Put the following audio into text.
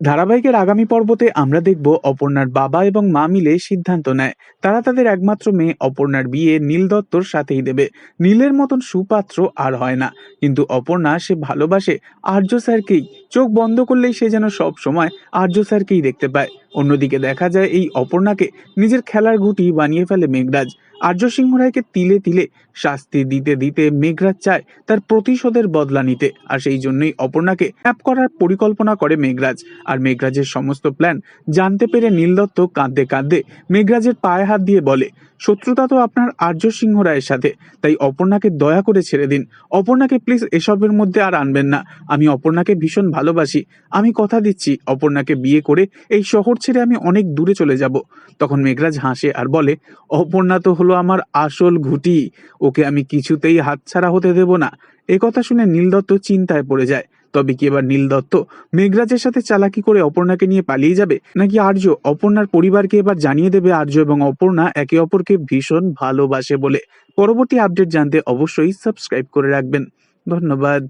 ধারাবাহিকের আগামী পর্বতে আমরা দেখব অপর্ণার বাবা এবং মা মিলে সিদ্ধান্ত নেয়। তারা তাদের একমাত্র মেয়ে অপর্ণার বিয়ে নীল দত্তর সাথেই দেবে। নীলের মতন সুপাত্র আর হয় না। কিন্তু অপর্ণা সে ভালোবাসে আর্য স্যারকেই। চোখ বন্ধ করলেই সে যেন সব সময় আর্য স্যারকেই দেখতে পায়। অন্যদিকে দেখা যায় এই অপর্ণাকে নিজের খেলার গুটি বানিয়ে ফেলে মেঘরাজ। আর্য সিংহ রায়কে তিলে তিলে শাস্তি দিতে দিতে মেঘরাজ চায় তার প্রতিশোধের বদলা নিতে। আর সেই জন্যই অপর্ণাকে অ্যাপ করার পরিকল্পনা করে মেঘরাজ। আর মেঘরাজের সমস্ত প্ল্যান জানতে পেরে নীলদত্ত কাঁদতে কাঁদতে মেঘরাজের পায়ে হাত দিয়ে বলে, শত্রুতা তো আপনার আর্য সিংহ রায়ের সাথে, তাই অপর্ণাকে দয়া করে ছেড়ে দিন। অপর্ণাকে প্লিজ এসবের মধ্যে আর আনবেন না। আমি অপর্ণাকে ভীষণ ভালোবাসি। আমি কথা দিচ্ছি, অপর্ণাকে বিয়ে করে এই শহর ছেড়ে আমি অনেক দূরে চলে যাব। তখন মেঘরাজ হাসে আর বলে, অপর্ণা তো হলো আমার আসল ঘুটি। ওকে আমি কিছুতেই হাতছাড়া হতে দেব না। এ কথা শুনে নীলদত্ত চিন্তায় পড়ে যায়। তবে কি এবার নীল দত্ত মেঘরাজের সাথে চালাকি করে অপর্ণাকে নিয়ে পালিয়ে যাবে? নাকি আর্য অপর্ণার পরিবারকে এবার জানিয়ে দেবে আর্য এবং অপর্ণা একে অপরকে ভীষণ ভালোবাসে বলে? পরবর্তী আপডেট জানতে অবশ্যই সাবস্ক্রাইব করে রাখবেন। ধন্যবাদ।